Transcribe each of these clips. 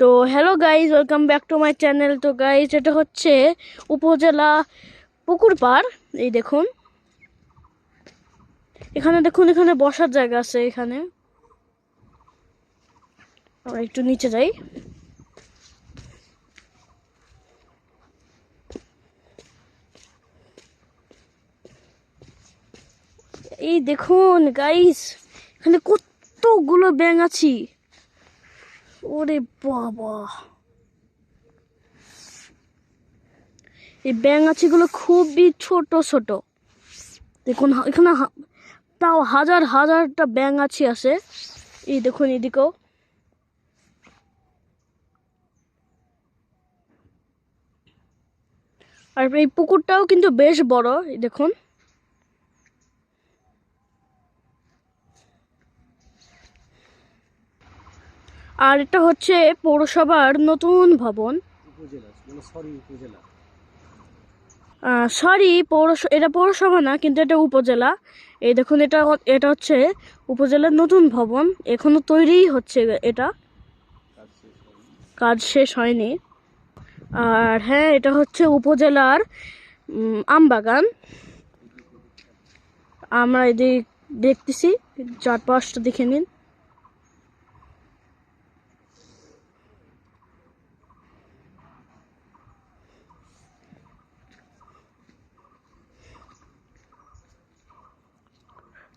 তো hello guys welcome back to my channel তো guys এটা হচ্ছে উপজেলা পুকুর পাড়, এই দেখুন। এখানে দেখুন, এখানে বসার জায়গা আছে এখানে। আমরা একটু নিচে যাই। এই দেখুন গাইস এখানে কতগুলো ব্যাঙ আছি। ওরে বাবা। এই ব্যাঙাচিগুলো খুবই ছোট ছোট। দেখুন, এখানে তাও হাজার, হাজারটা ব্যাঙাচি আছে। এই দেখুন এদিকেও। আর এই পুকুরটাও কিন্তু বেশ বড় দেখুন। আর এটা হচ্ছে পৌরসভার নতুন ভবন। মানে সরি পৌরস এটা পৌরসভা না কিন্তু এটা উপজেলা। এই দেখুন এটা এটা হচ্ছে উপজেলার নতুন ভবন। এখনও তৈরিই হচ্ছে এটা। কাজ শেষ হয়নি। আর হ্যাঁ এটা হচ্ছে উপজেলার আমবাগান। আমরা এদিক দেখতেছি চারপাশটা দেখে নিন।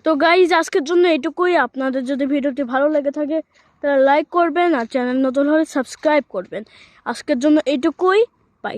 তো গাইজ আজকের জন্য এটুকুই আপনাদের যদি ভিডিওটি ভালো লেগে থাকে, তাহলে লাইক করবেন আর চ্যানেল নতুন হলে সাবস্ক্রাইব করবেন। আজকের জন্য এটুকুই বাই